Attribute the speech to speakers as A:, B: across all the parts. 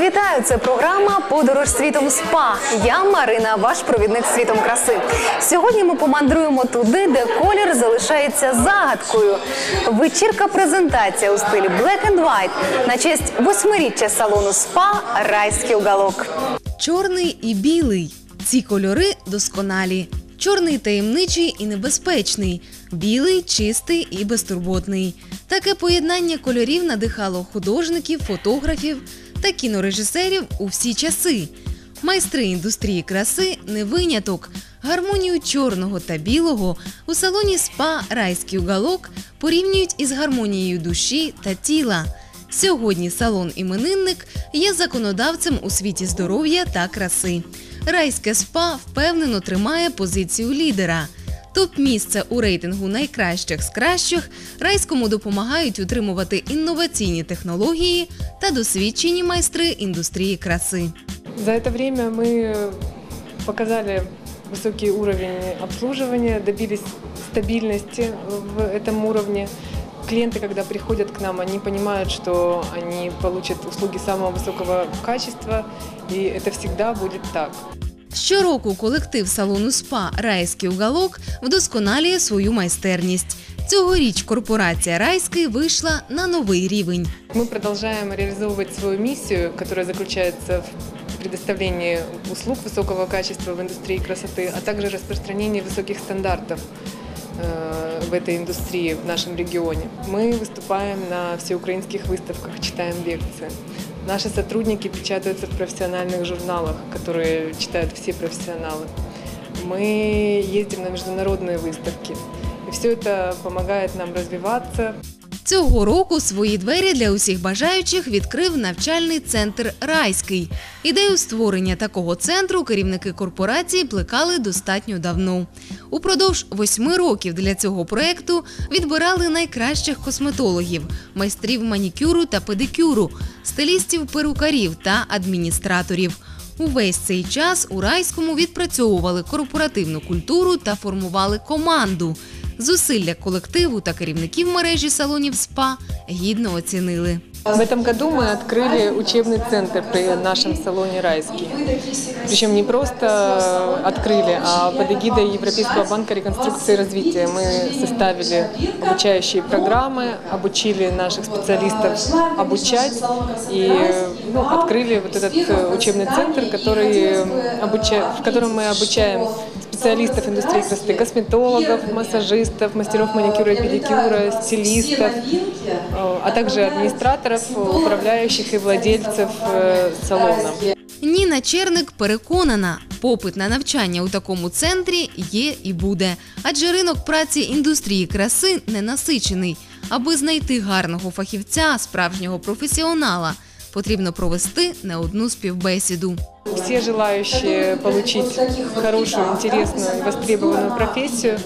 A: Вітаю! Це програма Подорож світом СПА. Я Марина, ваш провідник світом краси. Сьогодні ми помандруємо туди, де колір залишається загадкою. Вечірка презентація у стилі Black and White на честь восьмиріччя салону СПА Райський уголок.
B: Чорний і білий. Ці кольори досконалі. Чорний таємничий і небезпечний, білий чистий і безтурботний. Таке поєднання кольорів надихало художників, фотографів та кінорежисерів у всі часи. Майстри індустрії краси не виняток. Гармонію чорного та білого у салоні СПА Райський уголок порівнюють із гармонією душі та тіла. Сьогодні салон іменинник є законодавцем у світі здоров'я та краси. Райське спа впевнено тримає позицію лідера. Топ-місце у рейтингу найкращих з кращих райському допомагають утримувати інноваційні технології та досвідчені майстри індустрії краси.
C: За это время мы показали высокий уровень обслуживания, добились стабильности в этом уровне. Клиенты, когда приходят к нам, они понимают, что они получат услуги самого высокого качества, и это всегда будет так.
B: Щороку колектив салону СПА Райський уголок вдосконалює свою майстерність. Цьогоріч корпорація Райський вийшла на новий рівень.
C: Мы продолжаем реализовывать свою миссию, которая заключается в предоставлении услуг высокого качества в индустрии красоты, а также распространении высоких стандартов э, в этой индустрии в нашем регионе. Мы выступаем на всеукраинских выставках, читаем лекции. Наши сотрудники печатаются в профессиональных журналах, которые читают все профессионалы. Мы ездим на международные выставки. И все это помогает нам развиваться,
B: Цього року свої двері для усіх бажаючих відкрив навчальний центр Райський. Ідею створення такого центру керівники корпорації плекали достатньо давно. Упродовж восьми років для цього проекту відбирали найкращих косметологів, майстрів манікюру та педикюру, стилістів перукарів та адміністраторів. Увесь цей час у райському відпрацьовували корпоративну культуру та формували команду. Зусилля колективу та керівників мережі салонів СПА гідно оцінили.
C: В этом году мы открыли учебный центр при нашем салоне «Райский». Причем не просто открыли, а под эгидой Европейского банка реконструкции и развития. Мы составили обучающие программы, обучили наших специалистов обучать и ну, открыли вот этот э, учебный центр, который обуча... в котором мы обучаем специалистов индустрии красоты, косметологов, массажистов, мастеров маникюра и педикюра, стилистов, э, а также администраторов, управляющих и владельцев э, салона.
B: Ніна Черник переконана, попит на навчання у такому центрі є і буде, адже ринок праці індустрії краси ненасичений. Аби знайти гарного фахівця, справжнього професіонала, потрібно провести не одну співбесіду.
C: Все желающие получить хорошую, интересную востребованную профессию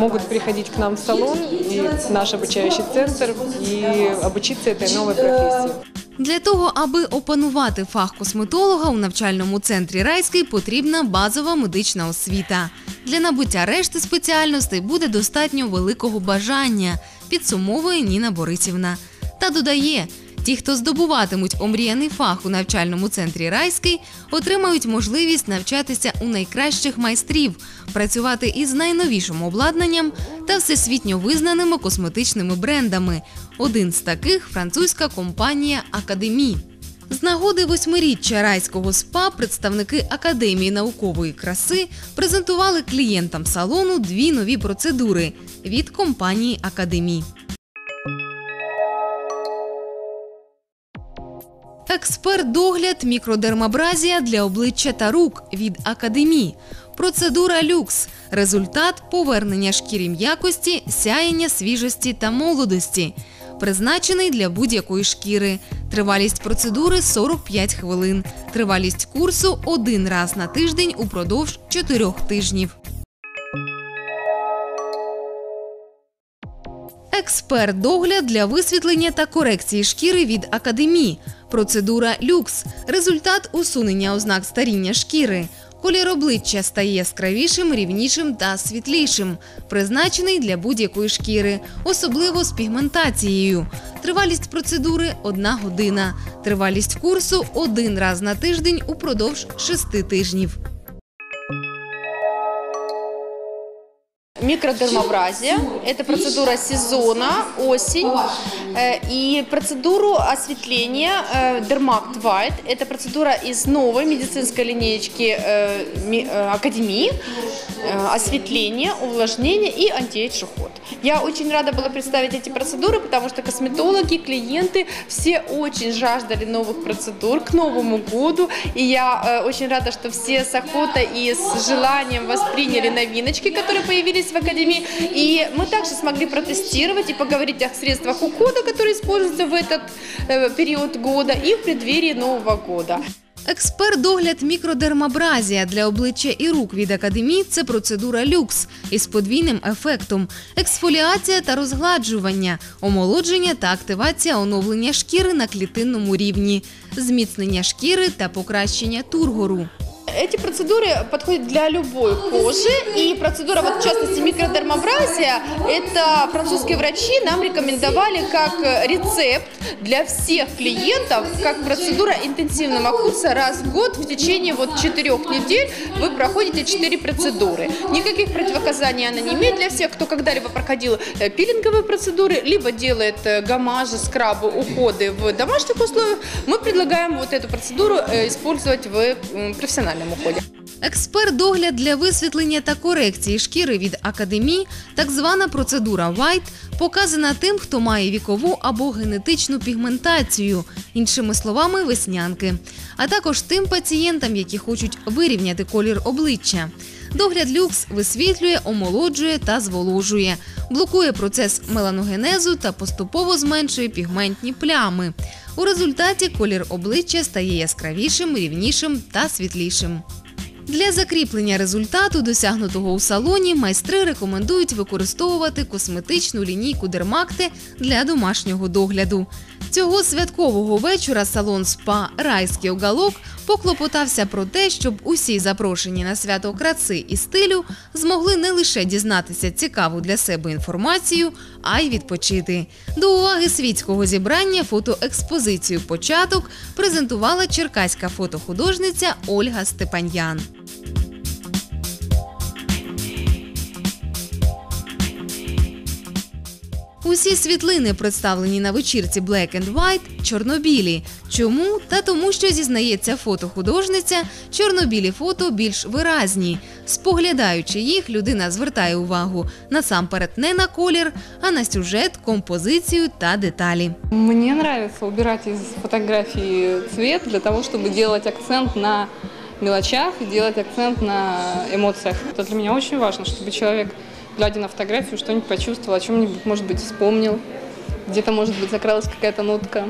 C: могут приходить к нам в салон и в наш обучающий центр и обучиться этой новой профессии.
B: Для того, аби опанувати фах косметолога у навчальному центрі Райський, потрібна базова медична освіта. Для набуття решти спеціальностей буде достатньо великого бажання, підсумовує Ніна Борисівна. Та додає, ті, хто здобуватимуть омріяний фах у навчальному центрі Райський, отримають можливість навчатися у найкращих майстрів, працювати із найновішим обладнанням та всесвітньо визнаними косметичними брендами. Один з таких французька компанія Академі. З нагоди восьмиріччя райського спа представники Академії наукової краси презентували клієнтам салону дві нові процедури від компанії Академі. Експерт догляд мікродермабразія для обличчя та рук від Академі. Процедура люкс. Результат повернення шкірі м'якості, сяєння свіжості та молодості. Призначений для будь-якої шкіри. Тривалість процедури 45 хвилин. Тривалість курсу один раз на тиждень упродовж 4 тижнів. Експерт догляд для висвітлення та корекції шкіри від академії. Процедура люкс. Результат усунення ознак старіння шкіри. Колір обличчя стає яскравішим, рівнішим та світлішим, призначений для будь-якої шкіри, особливо з пігментацією. Тривалість процедури одна година. Тривалість курсу один раз на тиждень упродовж шести тижнів.
D: Микродермобразия – это процедура сезона, осень. Э, И процедуру осветления э, Dermact White – это процедура из новой медицинской линеечки э, ми- Академии. Осветление, увлажнение и антиэйдж уход. Я очень рада была представить эти процедуры, потому что косметологи, клиенты все очень жаждали новых процедур к Новому году. И я э, очень рада, что все с охотой и с желанием восприняли новиночки, которые появились в Академии. И мы также смогли протестировать и поговорить о средствах ухода, которые используются в этот э, период года и в преддверии Нового года.
B: Експерт догляд мікродермабразія для обличчя і рук від академії це процедура люкс із подвійним ефектом: ексфоліація та розгладжування, омолодження та активація оновлення шкіри на клітинному рівні, зміцнення шкіри та покращення тургору.
D: Эти процедуры подходят для любой кожи, и процедура, вот в частности микродермобразия, это французские врачи нам рекомендовали как рецепт для всех клиентов, как процедура интенсивного курса раз в год в течение вот четырех недель вы проходите четыре процедуры. Никаких противопоказаний она не имеет для всех, кто когда-либо проходил э, пилинговые процедуры, либо делает э, гамажи, скрабы, уходы в домашних условиях. Мы предлагаем вот эту процедуру э, использовать в м, профессиональном ході.
B: Експерт догляд для висвітлення та корекції шкіри від академії, так звана процедура White, показана тим, хто має вікову або генетичну пігментацію, іншими словами, веснянки, а також тим пацієнтам, які хочуть вирівняти колір обличчя. Догляд люкс висвітлює, омолоджує та зволожує, блокує процес меланогенезу та поступово зменшує пігментні плями. У результаті колір обличчя стає яскравішим, рівнішим та світлішим. Для закріплення результату, досягнутого у салоні, майстри рекомендують використовувати косметичну лінійку Дермакте для домашнього догляду. Цього святкового вечора салон СПА Райський уголок поклопотався про те, щоб усі запрошені на свято краси і стилю змогли не лише дізнатися цікаву для себе інформацію, а й відпочити. До уваги світського зібрання фотоекспозицію Початок презентувала черкаська фотохудожниця Ольга Степан'ян. Усі світлини, представлені на вечірці Black and White, чорнобілі. Чому? Та тому, що зізнається фотохудожниця, чорнобілі фото більш виразні. Споглядаючи їх, людина звертає увагу насамперед не на колір, а на сюжет, композицію та деталі.
E: Мне нравится убирать из фотографии цвет для того, чтобы делать акцент на мелочах и делать акцент на эмоциях. Это для меня очень важно, чтобы человек, глядя на фотографию, что-нибудь почувствовал, о чем-нибудь, может быть, вспомнил. Где-то, может быть, закралась какая-то нотка.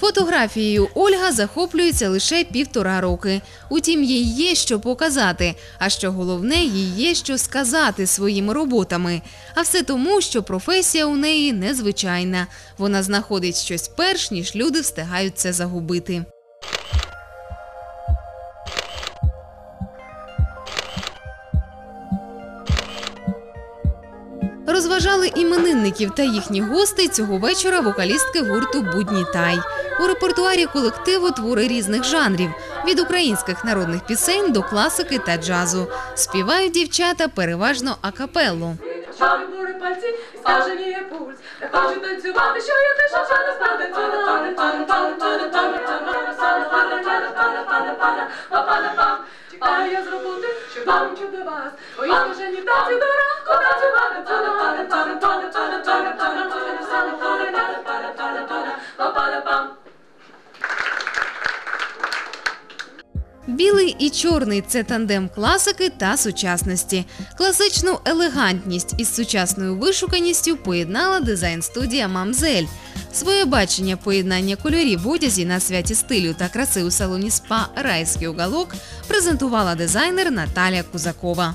B: Фотографією Ольга захоплюється лише півтора роки. Утім, їй є що показати. А що головне, їй є що сказати своїми роботами. А все тому, що професія у неї незвичайна. Вона знаходить щось перш, ніж люди встигають це загубити. Іменинників та їхніх гостей цього вечора вокалістки гурту Будні Тай. У репертуарі колективу твори різних жанрів від українських народних пісень до класики та джазу. Співають дівчата переважно акапелло.
F: Шари пальці, Чекаю я з роботи, щоб до вас. Мої скажені танці до ранку танцювати. Пана, пана, пана, пана, пана, пана, пана, пана, пана, пана, пана, пана, пана, пана, па, пана, пам.
B: Білий і чорний це тандем класики та сучасності. Класичну елегантність із сучасною вишуканістю поєднала дизайн-студія Мамзель. Своє бачення поєднання кольорів в одязі на святі стилю та краси у салоні СПА Райський уголок презентувала дизайнер Наталя Кузакова.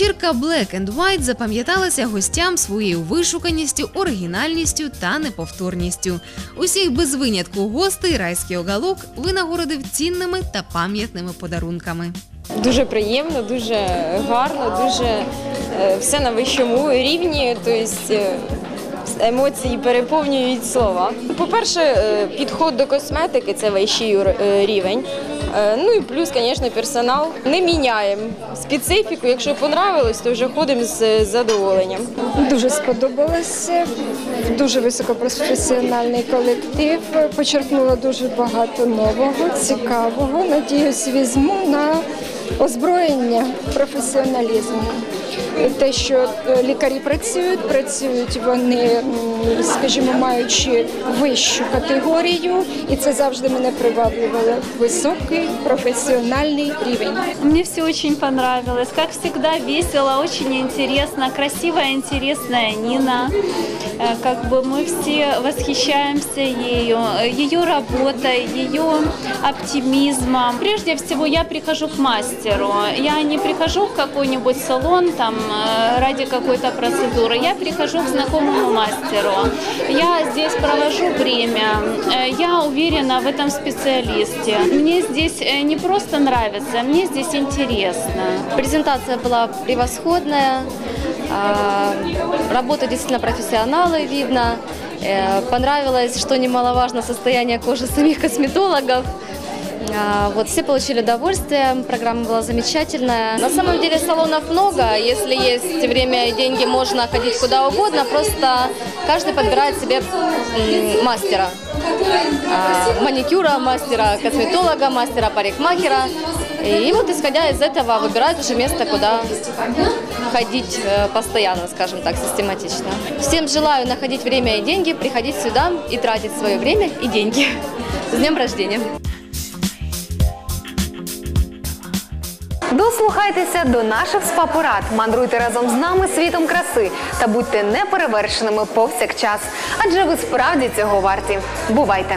B: Вечірка Black and White запам'яталася гостям своєю вишуканістю, оригінальністю та неповторністю. Усіх без винятку гостей райський огалок винагородив цінними та пам'ятними подарунками.
G: Дуже приємно, дуже гарно, дуже е, все на вищому рівні. Тобто е, емоції переповнюють слова. По-перше, е, підход до косметики це вищий рівень. Е, Ну і плюс, звісно, персонал. Не міняємо специфіку. Якщо понравилось, то вже ходимо з задоволенням.
H: Дуже сподобалося. Дуже високопрофесіональний колектив. Почерпнула дуже багато нового, цікавого. Надіюсь, візьму на озброєння професіоналізму. Те, що е, лікарі працюють, працюють вони, м, скажімо, маючи вищу категорію, і це завжди мене приваблювало. Високий професіональний рівень.
I: Мне все очень понравилось. Как всегда, весело, очень интересно. Красивая, интересная Нина. Э, Как бы мы все восхищаемся ею, э, ее работой, ее оптимизмом. Прежде всего, я прихожу к мастеру. Я не прихожу в какой-нибудь салон там э, ради какой-то процедуры. Я прихожу к знакомому мастеру. Я здесь провожу время. Э, Я уверена в этом специалисте. Мне здесь э, не просто нравится, мне здесь интересно.
J: Презентация была превосходная, а, работа действительно профессионалы видно. Понравилось, что немаловажно, состояние кожи самих косметологов. А, Вот, все получили удовольствие, программа была замечательная. На самом деле салонов много, если есть время и деньги, можно ходить куда угодно, просто каждый подбирает себе мастера. А, Маникюра, мастера косметолога, мастера парикмахера. И вот исходя из этого выбирают уже место, куда ходить э, постоянно, скажем так, систематично. Всем желаю находить время и деньги, приходить сюда и тратить свое время и деньги. С днем рождения!
A: Дослухайтеся до наших спа-порад, мандруйте разом з нами світом краси та будьте неперевершеними повсякчас, адже ви справді цього варті. Бувайте!